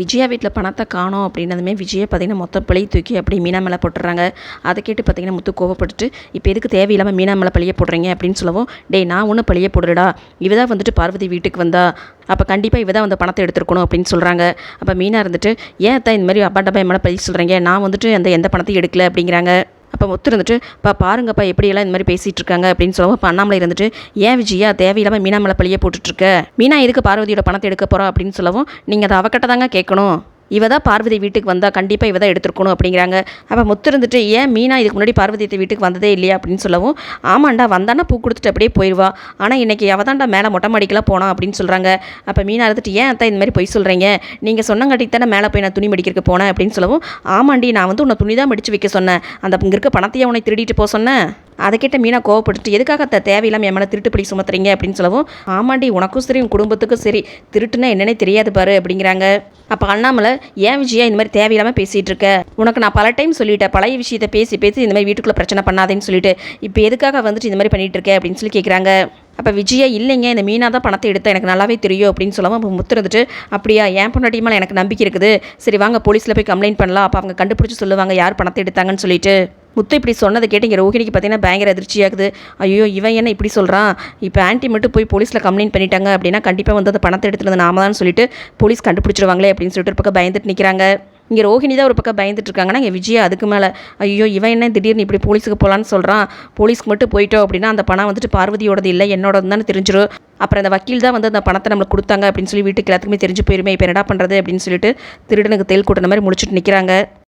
விஜயா வீட்டில் பணத்தை காணோம் அப்படின்னதுமே விஜயை பார்த்தீங்கன்னா மொத்த பழைய தூக்கி அப்படி மீனா மேலே போட்டுறாங்க. அதை கேட்டு பார்த்தீங்கன்னா முத்து கோவப்பட்டுட்டு இப்போ எதுக்கு தேவையில்லாமல் மீனா மேலே பழிய போடுறீங்க? அப்படின்னு சொல்லவும் டேய் நான் ஒன்றும் பழிய போடுறடா இவ தான் வந்துட்டு பார்வதி வீட்டுக்கு வந்தா. அப்போ கண்டிப்பாக இவ தான் வந்து பணத்தை எடுத்துருக்கணும் அப்படின்னு சொல்கிறாங்க அப்போ மீனா இருந்துட்டு ஏன் தான் இந்த மாதிரி அப்பா டப்பா மேலே பழி சொல்கிறீங்க நான் வந்துட்டு அந்த எந்த பணத்தையும் எடுக்கல அப்படிங்கிறாங்க. அப்போ முத்து இருந்துட்டு பா பாருங்கப்பா எப்படியெல்லாம் இந்த மாதிரி பேசிகிட்டு இருக்காங்க அப்படின்னு சொல்லவும் அண்ணாமலை இருந்துட்டு ஏன் விஜயா தேவையில்லாமல் மீனா மேலே பழிய போட்டுட்ருக்க? மீனா எதுக்கு பார்வதியோட பணத்தை எடுக்க போகிறோம் அப்படின்னு சொல்லவும் நீங்கள் அதை அவகிட்ட தாங்க கேட்கணும். இவ தான் பார்வதி வீட்டுக்கு வந்தால் கண்டிப்பாக இவ தான் எடுத்துருக்கணும் அப்படிங்கிறாங்க. அப்போ முத்து இருந்துட்டு ஏன் மீனா இதுக்கு முன்னாடி பார்வதி வீட்டுக்கு வந்ததே இல்லையா? அப்படின்னு சொல்லவும் ஆமாண்டா வந்தானா பூ கொடுத்துட்டு அப்படியே போயிடுவா ஆனால் இன்னைக்கு அவ தான்டா மேலே மொட்டை மாடிக்கெல்லாம் போனா அப்படின்னு சொல்கிறாங்க அப்போ மீனா இருந்துட்டு ஏன் அத்தை இந்த மாதிரி பொய் சொல்கிறீங்க நீங்கள் சொன்னங்காட்டி தானே மேலே போய் நான் துணி மடிக்கிறதுக்கு போனேன் அப்படின்னு சொல்லவும் ஆமாண்டி நான் வந்து உன்னை துணி தான் மடித்து வைக்க சொன்னேன். அந்த இங்கே இருக்க பணத்தையே உன்னை திருடிட்டு போக சொன்னேன். அதை மீனா கோவப்பட்டுட்டு எதுக்காக அத்தை தேவையில்லாமல் என் மேலே திருட்டுப்படி சுமத்துறீங்க? அப்படின்னு சொல்லவும் ஆமாண்டி உனக்கும் சரி உன் குடும்பத்துக்கும் சரி திருட்டுனா என்னன்னே தெரியாது பாரு அப்படிங்கிறாங்க. அப்போ அண்ணாமலை ஏன் விஜயா இந்த மாதிரி தேவையில்லாமல் பேசிகிட்டு இருக்க? உனக்கு நான் பல டைம் சொல்லிட்டேன். பழைய விஷயத்தை பேசி பேசி இந்த மாதிரி வீட்டுக்குள்ளே பிரச்சனை பண்ணாதேன்னு சொல்லிட்டு இப்போ எதுக்காக வந்துட்டு இந்த மாதிரி பண்ணிகிட்டு இருக்க? அப்படின்னு சொல்லி கேட்குறாங்க அப்போ விஜயா இல்லைங்க இந்த மீனா தான் பணத்தை எடுத்தா எனக்கு நல்லாவே தெரியும் அப்படின்னு சொல்லவும் அப்போ முத்துறதுட்டு அப்படியா ஏன் பொண்டாட்டி மேலே எனக்கு நம்பிக்கை இருக்குது. சரி வாங்க போலீஸில் போய் கம்ப்ளைண்ட் பண்ணலாம். அப்போ அவங்க கண்டுபிடிச்சி சொல்லுவாங்க யார் பணத்தை எடுத்தாங்கன்னு சொல்லிட்டு. முத்து இப்படி சொன்னதை கேட்டு இங்கே ரோஹிணிக்கு பார்த்தீங்கன்னா பயங்கர அதிர்ச்சியாகுது. ஐயோ இவன் என்ன இப்படி சொல்கிறான் இப்போ ஆன்ட்டி மட்டும் போய் போலீஸில் கம்ப்ளைண்ட் பண்ணிட்டாங்க அப்படின்னா கண்டிப்பாக வந்து அந்த பணத்தை எடுத்துகிட்டு நாம தான் சொல்லிட்டு போலீஸ் கண்டுபிடிச்சிருவாங்களே அப்படின்னு சொல்லிட்டு ஒரு பக்கம் பயந்துட்டு நிற்கிறாங்க இங்கே ரோஹிணி தான் ஒரு பக்கம் பயந்துட்டு இருக்காங்கன்னா இங்கே விஜயா அதுக்கு மேலே. ஐயோ இவன் என்ன திடீர்னு இப்படி போலீஸுக்கு போகலான்னு சொல்கிறான் போலீஸ்க்கு மட்டும் போயிட்டோம் அப்படின்னா அந்த பணம் வந்துட்டு பார்வதியோடது இல்லை என்னோடது தானே தெரிஞ்சிடும் அப்புறம் அந்த வக்கீல் தான் வந்து அந்த பணத்தை நம்மளுக்கு கொடுத்தாங்க அப்படின்னு சொல்லி வீட்டுக்கு எல்லாத்துக்குமே தெரிஞ்சு போயிருமே இப்போ என்னடா பண்ணுறது அப்படின்னு சொல்லிட்டு திருடனுக்கு தேல் கூட்டின மாதிரி முடிச்சுட்டு நிற்கிறாங்க